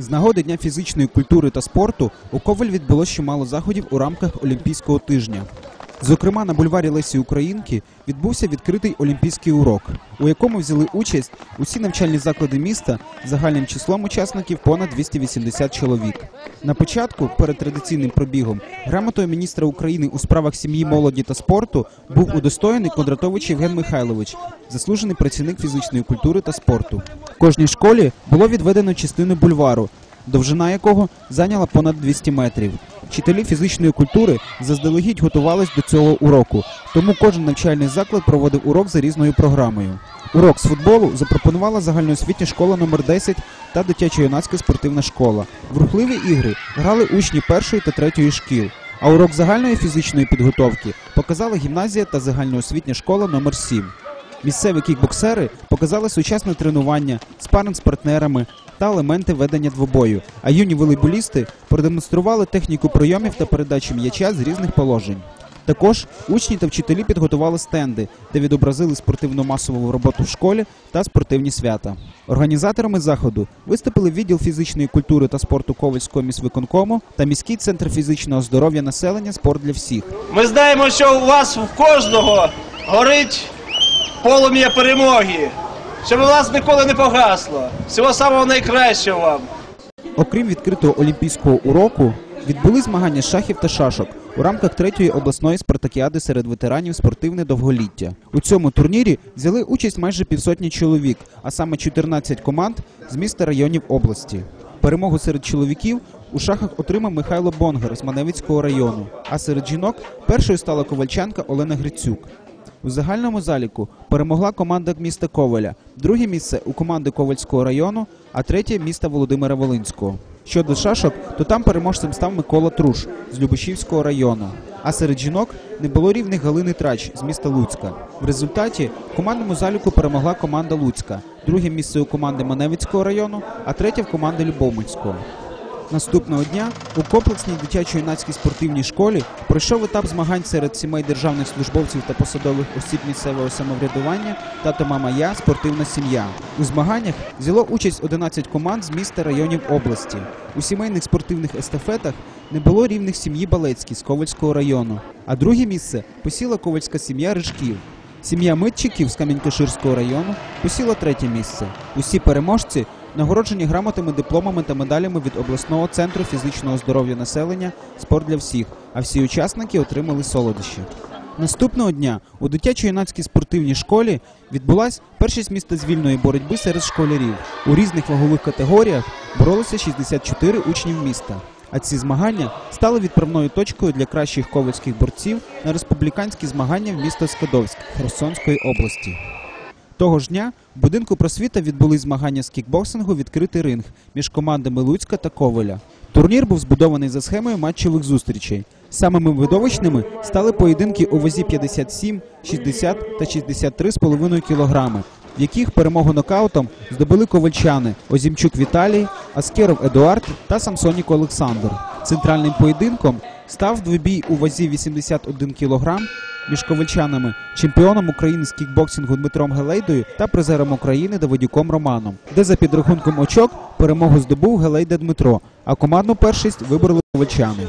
З нагоди Дня фізичної культури та спорту у Коваль відбулося чимало заходів у рамках Олімпійського тижня. Зокрема, на бульварі Лесі Українки відбувся відкритий олімпійський урок, у якому взяли участь усі навчальні заклади міста загальним числом учасників понад 280 чоловік. На початку, перед традиційним пробігом, грамотою міністра України у справах сім'ї, молоді та спорту був удостоєний Кондратович Євген Михайлович, заслужений працівник фізичної культури та спорту. Кожній школі було відведено частину бульвару, довжина якого зайняла понад 200 метрів. Вчителі фізичної культури заздалегідь готувались до цього уроку, тому кожен навчальний заклад проводив урок за різною програмою. Урок з футболу запропонувала загальноосвітня школа номер 10 та дитячо-юнацька спортивна школа. В рухливі ігри грали учні першої та третьої шкіл. А урок загальної фізичної підготовки показала гімназія та загальноосвітня школа номер 7 Місцеві кікбоксери показали сучасне тренування, спаринг з партнерами та елементи ведення двобою. А юні волейболісти продемонстрували техніку прийомів та передачі м'яча з різних положень. Також учні та вчителі підготували стенди, де відобразили спортивно-масову роботу в школі та спортивні свята. Організаторами заходу виступили відділ фізичної культури та спорту Ковальського міськвиконкому та міський центр фізичного здоров'я населення Спорт для всіх. Ми знаємо, що у вас в кожного горить полум'я перемоги, щоб у вас ніколи не погасло. Всього самого найкращого вам. Окрім відкритого олімпійського уроку, відбули змагання шахів та шашок у рамках третьої обласної спартакіади серед ветеранів спортивне довголіття. У цьому турнірі взяли участь майже півсотні чоловік, а саме 14 команд з міста районів області. Перемогу серед чоловіків у шахах отримав Михайло Бонгар з Маневицького району, а серед жінок першою стала ковальчанка Олена Грицюк. У загальному заліку перемогла команда міста Коваля, друге місце у команди Ковальського району, а третє міста Володимира Волинського. Щодо шашок, то там переможцем став Микола Труш з Любешівського району. А серед жінок не було рівних Галини Трач з міста Луцька. В результаті в командному заліку перемогла команда Луцька, друге місце у команди Маневицького району, а третє в команди Любомельського. Наступного дня у комплексній дитячо-юнацькій спортивній школі пройшов етап змагань серед сімей державних службовців та посадових осіб місцевого самоврядування «Тато, мама, я. Спортивна сім'я. У змаганнях взяло участь 11 команд з міста районів області. У сімейних спортивних естафетах не було рівних сім'ї Балецькій з Ковальського району. А друге місце посіла ковальська сім'я Рижків. Сім'я Митчиків з Камінькаширського району посіла третє місце. Усі переможці нагороджені грамотами, дипломами та медалями від обласного центру фізичного здоров'я населення Спорт для всіх, а всі учасники отримали солодощі. Наступного дня у дитячо-юнацькій спортивній школі відбулась першість міста з вільної боротьби серед школярів. У різних вагових категоріях боролися 64 учнів міста. А ці змагання стали відправною точкою для кращих ковальських борців на республіканські змагання в місто Скадовськ Херсонської області. Того ж дня в будинку просвіта відбулись змагання з кікбоксингу відкритий ринг між командами Луцька та Коваля. Турнір був збудований за схемою матчевих зустрічей. Самими видовищними стали поєдинки у вазі 57, 60 та 63,5 кілограми, в яких перемогу нокаутом здобули ковальчани Озімчук Віталій, Аскеров Едуард та Самсонік Олександр. Центральним поєдинком став двобій у вазі 81 кілограм між ковальчанами, чемпіоном України з кікбоксингу Дмитром Гелейдою та призером України Давидюком Романом, де за підрахунком очок перемогу здобув Гелейда Дмитро, а командну першість вибрали ковальчани.